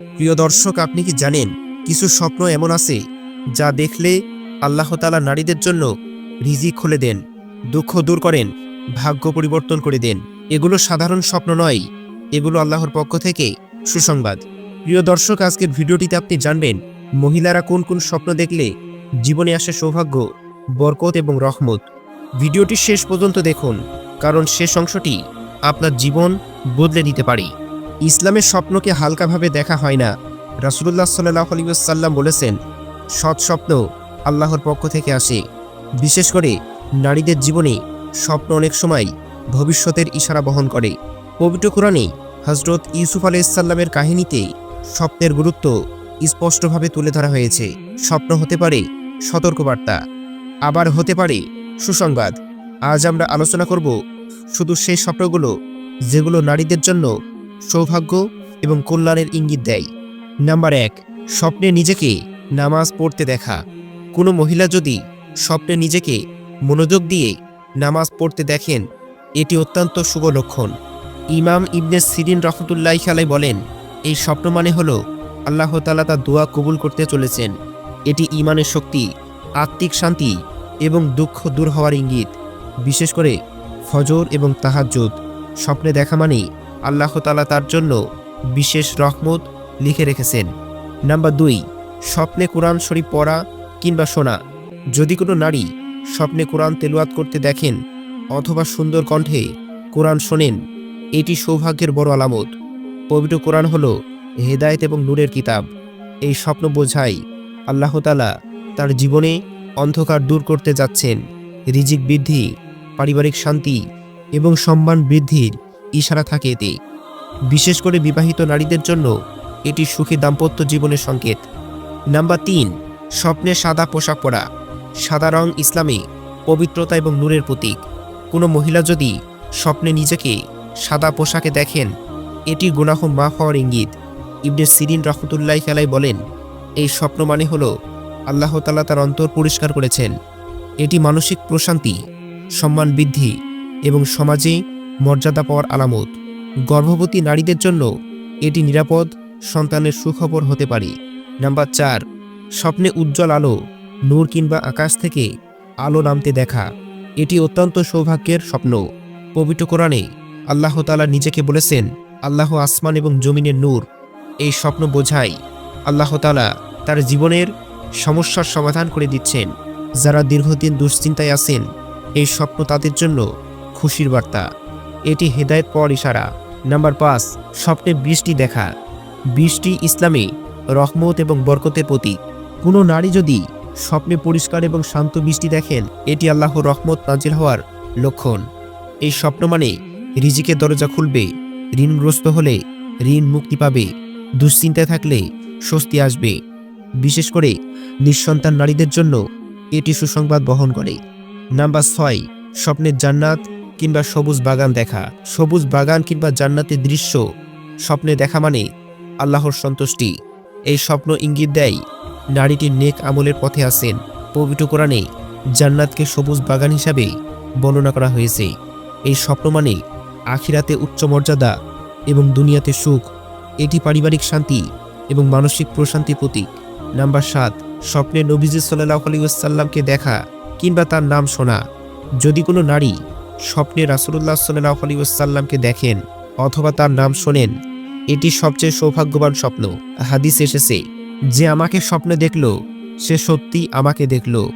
প্রিয় দর্শক, আপনি কি জানেন, কিছু স্বপ্ন এমন আছে যা দেখলে আল্লাহ তালা নারীদের জন্য রিজিক খুলে দেন, দুঃখ দূর করেন, ভাগ্য পরিবর্তন করে দেন। এগুলো সাধারণ স্বপ্ন নয়, এগুলো আল্লাহর পক্ষ থেকে সুসংবাদ। প্রিয় দর্শক, আজকের ভিডিওটিতে আপনি জানবেন, মহিলারা কোন কোন স্বপ্ন দেখলে জীবনে আসে সৌভাগ্য, বরকত এবং রহমত। ভিডিওটি শেষ পর্যন্ত দেখুন, কারণ শেষ অংশটি আপনার জীবন বদলে দিতে পারে। ইসলামের স্বপ্নকে হালকাভাবে দেখা হয় না। রাসুলুল্লাহ সাল্লাহ আলিয়াল্লাম বলেছেন, সৎ স্বপ্ন আল্লাহর পক্ষ থেকে আসে। বিশেষ করে নারীদের জীবনে স্বপ্ন অনেক সময় ভবিষ্যতের ইশারা বহন করে। পবিত্র কোরআনে হজরত ইউসুফ আলাইসাল্লামের কাহিনীতে স্বপ্নের গুরুত্ব স্পষ্টভাবে তুলে ধরা হয়েছে। স্বপ্ন হতে পারে সতর্কবার্তা, আবার হতে পারে সুসংবাদ। আজ আমরা আলোচনা করব শুধু সেই স্বপ্নগুলো যেগুলো নারীদের জন্য সৌভাগ্য এবং কল্যাণের ইঙ্গিত দেয়। নাম্বার এক, স্বপ্নে নিজেকে নামাজ পড়তে দেখা। কোনো মহিলা যদি স্বপ্নে নিজেকে মনোযোগ দিয়ে নামাজ পড়তে দেখেন, এটি অত্যন্ত শুভ লক্ষণ। ইমাম ইবনে সিরিন রহমতুল্লাহ খালাই বলেন, এই স্বপ্ন মানে হল আল্লাহ তালা তার দোয়া কবুল করতে চলেছেন। এটি ইমানের শক্তি, আত্মিক শান্তি এবং দুঃখ দূর হওয়ার ইঙ্গিত। বিশেষ করে ফজর এবং তাহাজ্জুদ। স্বপ্নে দেখা মানেই আল্লাহ তালা তার জন্য বিশেষ রহমত লিখে রেখেছেন। নাম্বার দুই, স্বপ্নে কোরআন শরীফ পড়া কিংবা শোনা। যদি কোনো নারী স্বপ্নে কোরআন তেলুয়াত করতে দেখেন অথবা সুন্দর কণ্ঠে কোরআন শোনেন, এটি সৌভাগ্যের বড় আলামত। পবিত্র কোরআন হল হেদায়েত এবং নূরের কিতাব। এই স্বপ্ন বোঝাই আল্লাহ তালা তার জীবনে অন্ধকার দূর করতে যাচ্ছেন। রিজিক বৃদ্ধি, পারিবারিক শান্তি এবং সম্মান বৃদ্ধির ইশারা থাকে এতে বিশেষ করে বিবাহিত নারীদের জন্য এটি সুখী দাম্পত্য জীবনের সংকেত। নাম্বার তিন, স্বপ্নে সাদা পোশাক পরা। সাদা রং ইসলামে, পবিত্রতা এবং নূরের প্রতীক। কোনো মহিলা যদি স্বপ্নে নিজেকে সাদা পোশাকে দেখেন, এটি গুনাহ মাফ হওয়ার ইঙ্গিত। ইবনে সিরিন রহমতুল্লাহ খেলাই বলেন, এই স্বপ্ন মানে হল আল্লাহ তালা তার অন্তর পরিষ্কার করেছেন। এটি মানসিক প্রশান্তি, সম্মান বৃদ্ধি এবং সমাজে মর্যাদা পাওয়ার আলামত। গর্ভবতী নারীদের জন্য এটি নিরাপদ, সন্তানের সুখবর হতে পারে। নাম্বার চার, স্বপ্নে উজ্জ্বল আলো, নূর কিংবা আকাশ থেকে আলো নামতে দেখা। এটি অত্যন্ত সৌভাগ্যের স্বপ্ন। পবিত্র কোরআনে আল্লাহ তালা নিজেকে বলেছেন, আল্লাহ আসমান এবং জমিনের নূর। এই স্বপ্ন বোঝায় আল্লাহ তালা তার জীবনের সমস্যার সমাধান করে দিচ্ছেন। যারা দীর্ঘদিন দুশ্চিন্তায় আছেন, এই স্বপ্ন তাদের জন্য খুশির বার্তা। এটি হেদায়েত পর ইশারা। নাম্বার পাঁচ, স্বপ্নে বৃষ্টি দেখা। বৃষ্টি ইসলামে রহমত এবং বরকতের প্রতীক। কোনো নারী যদি স্বপ্নে পরিষ্কার এবং শান্ত বৃষ্টি দেখেন, এটি আল্লাহর রহমত নাজিল হওয়ার লক্ষণ। এই স্বপ্ন মানে রিজিকের দরজা খুলবে, ঋণগ্রস্ত হলে ঋণ মুক্তি পাবে, দুশ্চিন্তায় থাকলে স্বস্তি আসবে। বিশেষ করে নিঃসন্তান নারীদের জন্য এটি সুসংবাদ বহন করে। নাম্বার ছয় স্বপ্নের জান্নাত কিংবা সবুজ বাগান দেখা। সবুজ বাগান কিংবা জান্নাতের দৃশ্য স্বপ্নে দেখা মানে আল্লাহর সন্তুষ্টি। এই স্বপ্ন ইঙ্গিত দেয়, নারীটি নেক আমলের পথে আছেন। পবিত্র কোরআনে জান্নাতকে সবুজ বাগান হিসাবে বর্ণনা করা হয়েছে। এই স্বপ্ন মানে আখিরাতে উচ্চ মর্যাদা এবং দুনিয়াতে সুখ। এটি পারিবারিক শান্তি এবং মানসিক প্রশান্তি প্রতীক। নাম্বার সাত, স্বপ্নে নবীজি সাল্লাহ আলিউসাল্লামকে দেখা কিংবা তার নাম শোনা। যদি কোনো নারী স্বপ্নে রাসুল্লাহ সাল্লাহ আলিউসাল্লামকে দেখেন অথবা তার নাম শোনেন। এটি সবচেয়ে সৌভাগ্যবান স্বপ্ন। হাদিস এসেছে, যে আমাকে স্বপ্নে দেখল, সে সত্যি আমাকে দেখল।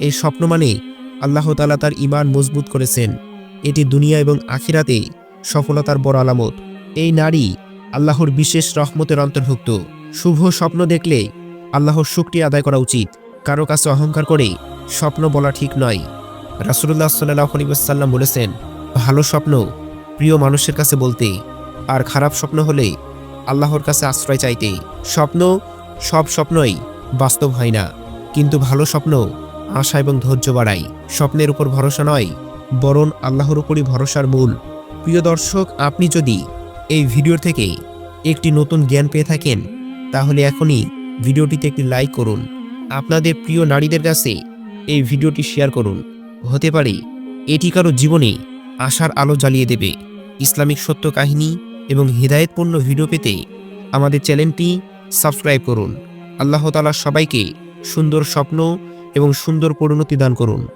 এই স্বপ্ন মানে আল্লাহ তালা তার ইমান মজবুত করেছেন। এটি দুনিয়া এবং আখিরাতে সফলতার বড় আলামত। এই নারী আল্লাহর বিশেষ রহমতের অন্তর্ভুক্ত। শুভ স্বপ্ন দেখলে আল্লাহর শুক্তি আদায় করা উচিত। কারও কাছে অহংকার করে স্বপ্ন বলা ঠিক নয়। রাসুল্লাহ সাল্লাহ আলিবাসাল্লাম বলেছেন, ভালো স্বপ্ন প্রিয় মানুষের কাছে বলতে আর খারাপ স্বপ্ন হলে আল্লাহর কাছে আশ্রয় চাইতে স্বপ্ন সব স্বপ্নই বাস্তব হয় না, কিন্তু ভালো স্বপ্ন আশা এবং ধৈর্য বাড়ায়। স্বপ্নের উপর ভরসা নয়, বরং আল্লাহর উপরই ভরসার মূল। প্রিয় দর্শক, আপনি যদি এই ভিডিও থেকে একটি নতুন জ্ঞান পেয়ে থাকেন, তাহলে এখনই ভিডিওটিতে একটি লাইক করুন। আপনাদের প্রিয় নারীদের কাছে এই ভিডিওটি শেয়ার করুন। হতে পারে। এটি কারও জীবনে আশার আলো জ্বালিয়ে দেবে। ইসলামিক সত্য কাহিনী এবং হৃদায়তপূর্ণ ভিডিও পেতে আমাদের চ্যানেলটি সাবস্ক্রাইব করুন। আল্লাহ তালা সবাইকে সুন্দর স্বপ্ন এবং সুন্দর পরিণতি দান করুন।